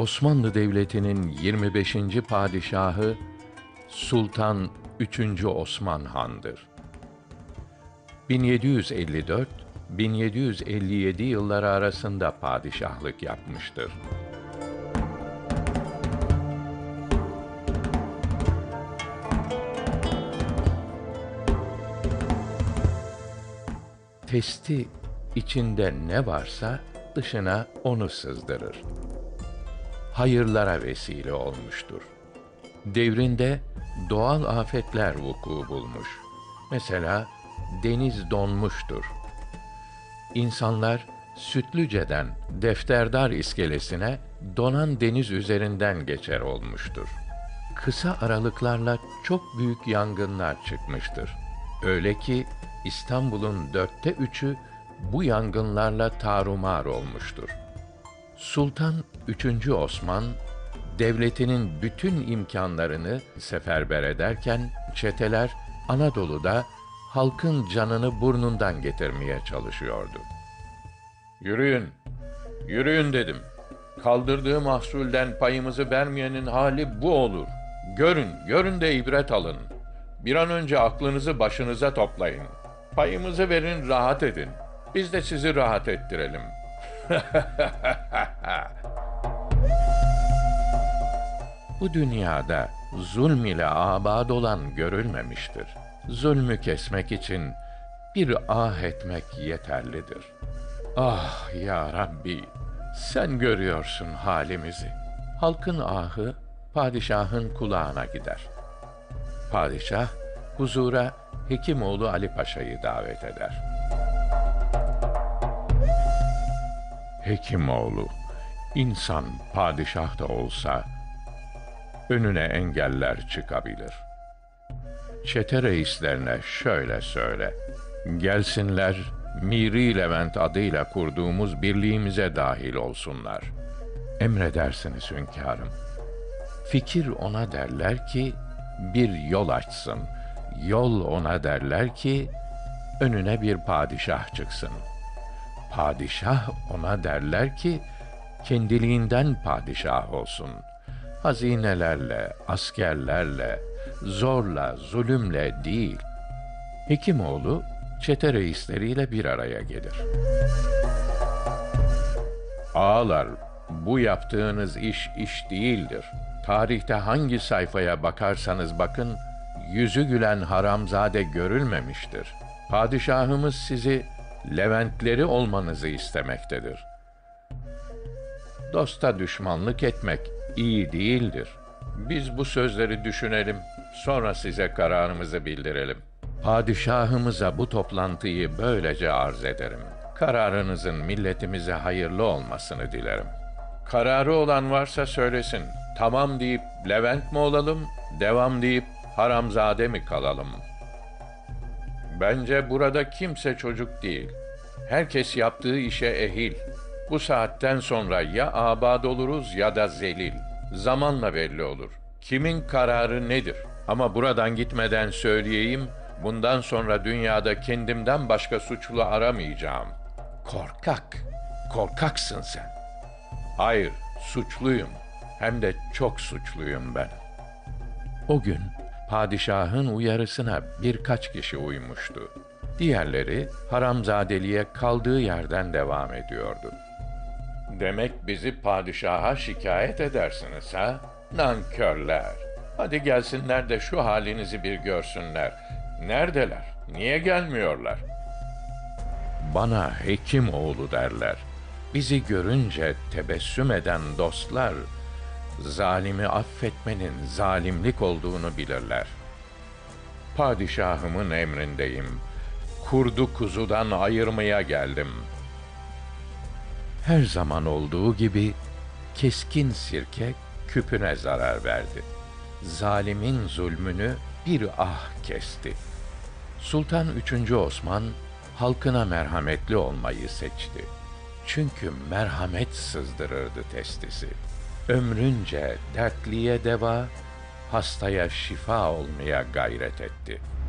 Osmanlı Devleti'nin 25. padişahı Sultan 3. Osman Han'dır. 1754 1757 yılları arasında padişahlık yapmıştır. Testi içinde ne varsa dışına onu sızdırır. Hayırlara vesile olmuştur. Devrinde doğal afetler vuku bulmuş. Mesela deniz donmuştur. İnsanlar Sütlüce'den Defterdar iskelesine donan deniz üzerinden geçer olmuştur. Kısa aralıklarla çok büyük yangınlar çıkmıştır. Öyle ki İstanbul'un dörtte üçü bu yangınlarla tarumar olmuştur. Sultan 3. Osman devletinin bütün imkanlarını seferber ederken çeteler Anadolu'da halkın canını burnundan getirmeye çalışıyordu. Yürüyün, yürüyün dedim. Kaldırdığı mahsulden payımızı vermeyenin hali bu olur. Görün, görün de ibret alın. Bir an önce aklınızı başınıza toplayın. Payımızı verin, rahat edin. Biz de sizi rahat ettirelim. Bu dünyada zulm ile abad olan görülmemiştir. Zulmü kesmek için bir ah etmek yeterlidir. Ah ya Rabbi, sen görüyorsun halimizi. Halkın ahı padişahın kulağına gider. Padişah huzura Hekimoğlu Ali Paşa'yı davet eder. Hekimoğlu, insan padişah da olsa önüne engeller çıkabilir. Çete reislerine şöyle söyle. Gelsinler, Miri Levent adıyla kurduğumuz birliğimize dahil olsunlar. Emredersiniz hünkârım. Fikir ona derler ki, bir yol açsın. Yol ona derler ki, önüne bir padişah çıksın. Padişah ona derler ki, kendiliğinden padişah olsun. Hazinelerle, askerlerle, zorla, zulümle değil. Hekimoğlu, çete reisleriyle bir araya gelir. Ağalar, bu yaptığınız iş iş değildir. Tarihte hangi sayfaya bakarsanız bakın, yüzü gülen haramzade görülmemiştir. Padişahımız sizi Leventleri olmanızı istemektedir. Dosta düşmanlık etmek iyi değildir. Biz bu sözleri düşünelim, sonra size kararımızı bildirelim. Padişahımıza bu toplantıyı böylece arz ederim. Kararınızın milletimize hayırlı olmasını dilerim. Kararı olan varsa söylesin. Tamam deyip Levent mi olalım, devam deyip haramzade mi kalalım? Bence burada kimse çocuk değil. Herkes yaptığı işe ehil. Bu saatten sonra ya abad oluruz ya da zelil. Zamanla belli olur. Kimin kararı nedir? Ama buradan gitmeden söyleyeyim, bundan sonra dünyada kendimden başka suçlu aramayacağım. Korkak, korkaksın sen. Hayır, suçluyum. Hem de çok suçluyum ben. O gün padişahın uyarısına birkaç kişi uymuştu. Diğerleri haramzadeliğe kaldığı yerden devam ediyordu. Demek bizi padişaha şikayet edersiniz ha? Nankörler. Hadi gelsinler de şu halinizi bir görsünler. Neredeler? Niye gelmiyorlar? Bana hekim oğlu derler. Bizi görünce tebessüm eden dostlar, zalimi affetmenin zalimlik olduğunu bilirler. Padişahımın emrindeyim. Kurdu kuzudan ayırmaya geldim. Her zaman olduğu gibi keskin sirke küpüne zarar verdi. Zalimin zulmünü bir ah kesti. Sultan 3. Osman halkına merhametli olmayı seçti. Çünkü merhamet sızdırırdı testisi. Ömrünce dertliye deva, hastaya şifa olmaya gayret etti.''